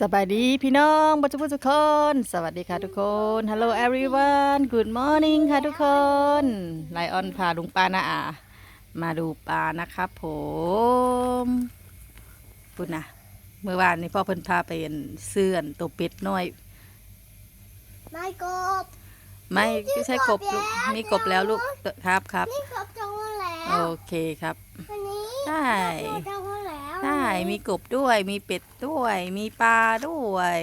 สบายดีพี่น้องบัจจุบันทุกคน สวัสดีค่ะทุกคน Hello everyone Good morning ค่ะทุกคนไลออนพาลุงปานาอา มาดูปลานะครับผมคุณนะเมื่อวานนี้พ่อเพิ่นพาไปเสื่อนตัวเป็ดน้อย ไม่กบ ไม่ไม่ใช่กบลูกมีกบแล้วลูกครับครับนี่กบจังหวะแล้วโอเคครับวันนี้ได้ กบจังหวะแล้วได้มีกบด้วย มีเป็ดด้วย มีปลาด้วย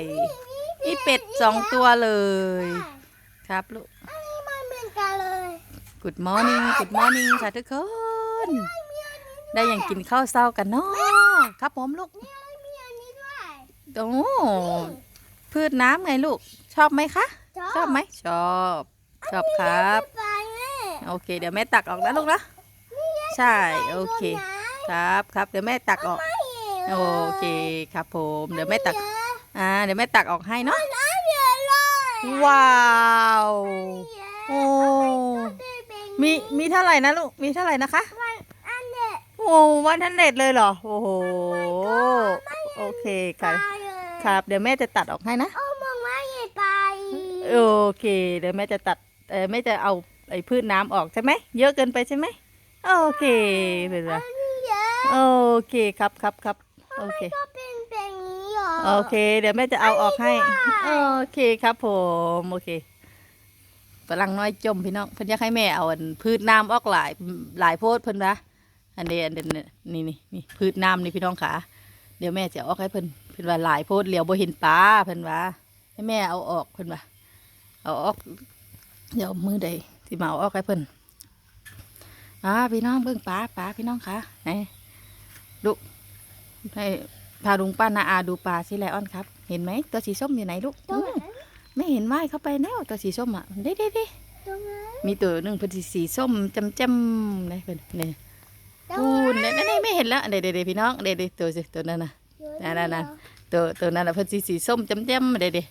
มีเป็ดสองตัวเลย ครับลูกอันนี้มันเหมือนกันเลย Good morning Good morning ค่ะทุกคน ได้อย่างกินข้าวเช้ากันเนาะครับผมลูกนี่มีอันนี้ด้วยโอ้พืชน้ำไงลูก ชอบไหมคะ ชอบไหมชอบ ชอบครับไปแม่โอเค เดี๋ยวแม่ตักออกนะลูกนะ ใช่ โอเค ครับครับ เดี๋ยวแม่ตักออก โอเคครับผม เดี๋ยวแม่ตัก อ่า เดี๋ยวแม่ตักออกให้เนาะน้ำเยอะเลยว้าว โอ้มีมี มีเท่าไหร่นะลูก มีเท่าไหร่นะคะอันเด็ดโอ้วันทันเด็ดเลยเหรอ โอ้โห โอเคไปค่ะเลยครับ เดี๋ยวแม่จะตัดออกให้นะโอ้มองไม่เห็นไปโอเค เดี๋ยวแม่จะตัด เออแม่จะเอาไอ้พืชน้ำออกใช่ไหม เยอะเกินไปใช่ไหม โอเคเป็นไรอันนี้เยอะโอเคครับครับครับโอเคก็เป็นแบบนี้เหรอโอเค เดี๋ยวแม่จะเอาออกให้ โอเคครับผมโอเคฝรั่งน้อยจมพี่น้องเพิ่นอยากให้แม่เอาอันพืชน้ำออกหลายหลายโพดเพิ่นนะอันเดอันเดนนี่นี่นี่พืชน้ำนี่พี่น้องขาเดี๋ยวแม่จะเอาออกให้เพิ่นเพิ่นว่าหลายโพดเหลียวบ่เห็นปลาเพิ่นว่าให้แม่เอาออกเพิ่นว่าเอาออกเดี๋ยวมือใดที่มาเอาออกให้เพิ่น อ่าพี่น้องเบิ่งปลาปลาพี่น้องขาไหนลูกให้พาลุงป้านาอาดูปลาสิไลออนครับ เห็นไหมตัวสีส้มอยู่ไหนลูกตรงไหนอืมไม่เห็นว่ายเข้าไปแล้วตัวสีส้มอะเด้เด้เด้ตรงไหนมีตัวหนึ่งเป็นสีสีส้มจำจำๆนะเป็นเนี่ยตรงปูนไหนเนี่ยนั่นๆไม่เห็นแล้วเดี๋ยวเดี๋ยวพี่น้องเดี๋ยวเดี๋ยวตัวสิตัวนั้นน่ะ นั่นนั่นนั่นตัวตัวนั้นน่ะเป็นสีสีส้มจำจำๆเดี๋ยวเดี๋ย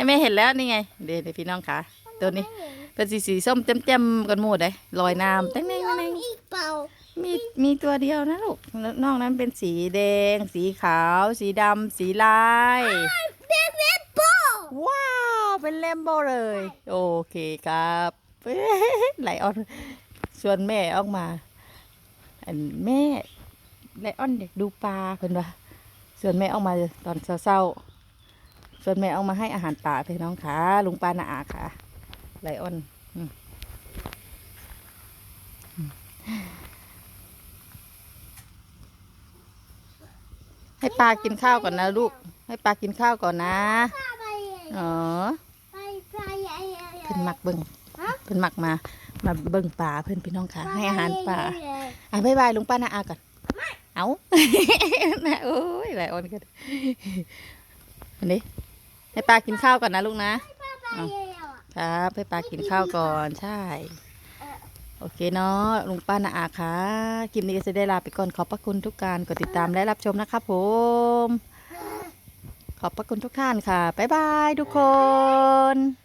วไม่เห็นแล้วนี่ไง เดี๋ยวเดี๋ยวพี่น้องขาตัวนี้เป็น สีสีส้มจำจำๆกันหมดเลยลอยน้ำตั้งมีนั่งนั่งอีกเปล่ามีมีตัวเดียวนะลูก นอกนั้นเป็นสีแดง สีขาว สีดำ สีลาย เบเบ้โบว้าว เป็นเลมโบเลย โอเคครับไลออนชวนแม่ออกมาอันแม่ไลออนเด็กดูปลาเพิ่นว่าชวนแม่ออกมาตอนเศร้าๆชวนแม่ออกมาให้อาหารปลาพี่น้องค่ะลุงปลานาอาค่ะ ไลออนอืมอืมให้ปลากินข้าวก่อนนะลูก ให้ปลากินข้าวก่อนนะข้าไปอ๋อไปไปไอ้ไอ้เพิ่นมักเบิ่งเพิ่นมักมา มาเบิ่งป่าเพิ่นพี่น้องค่ะ ให้อาหารป่าอะบ๊ายบายลุงป้านาอาก่อน เอานะโอ้ยหลายออนกันอันนี้ให้ปลากินข้าวก่อนนะลูกนะ ครับให้ปลากินข้าวก่อนใช่ โอเคเนาะลุงป้านาอาค่ะคลิปนี้ก็จะได้ลาไปก่อนขอบพระคุณทุกการกดติดตามและรับชมนะครับผม ขอบพระคุณทุกท่านค่ะบ๊ายบายทุกคน